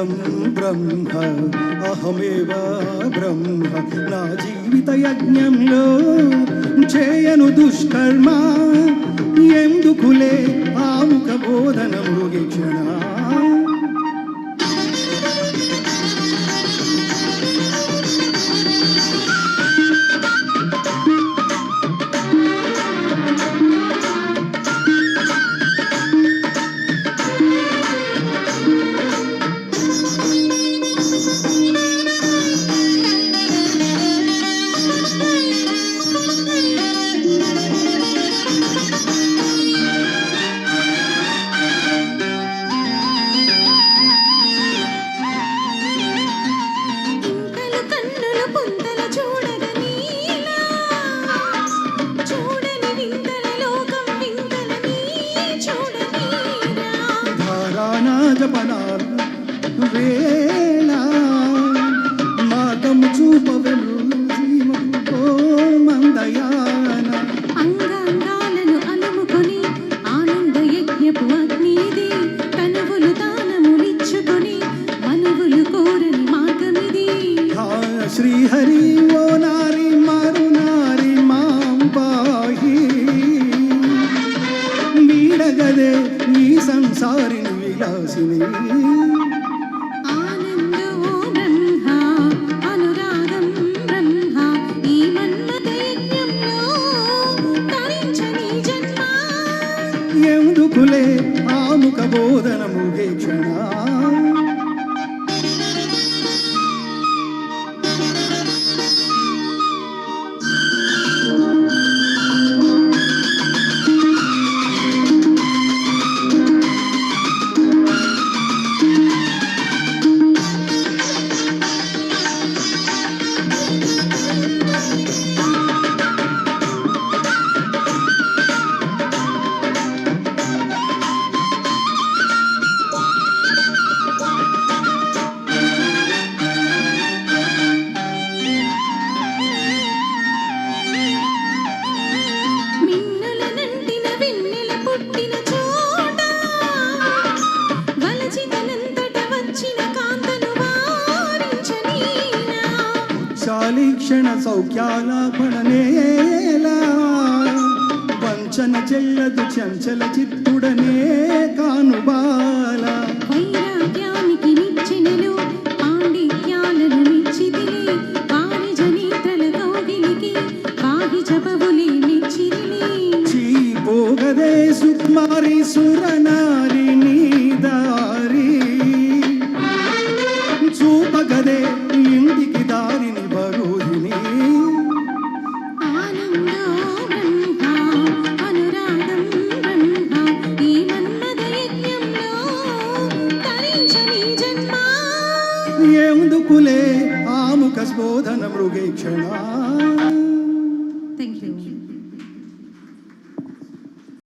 ब्रह्म ब्रह्म अहमेव ब्रह्म ना जीवित यज्ञंलो చేయను దుష్కర్మ ఎందుకులే ఆముఖ బోధన మృగించనా జపనాల వేళ. మార్గము చూపవెను జీవము ఓ మందయాన. అంగాంగాలను అలుముకొని ఆనంద యజ్ఞపు అగ్నిది తనువులు దానములిచ్చుకొని మనువులు కోరని మార్గమిది. హా శ్రీహరి ఓ నారి మారు నారి మాం పాహి. వీడగదే ఈ సంసారిని విలాసిని ఆనందో బ్రహ్మ అనురాగం బ్రహ్మ శాలీక్షణ సౌఖ్యాల పడనేలా. వంచన చెల్లదు చంచల చిత్తుడనే కానుబాల. వైరాగ్యానికి నిచ్చెనలు పాండిత్యాలను నిచ్చిదిలి వారి జపవులి చీపోగదే సుకుమారి సురనారి ఎందుకులే ఆముక స్బోధన మృగేక్షణ. Thank you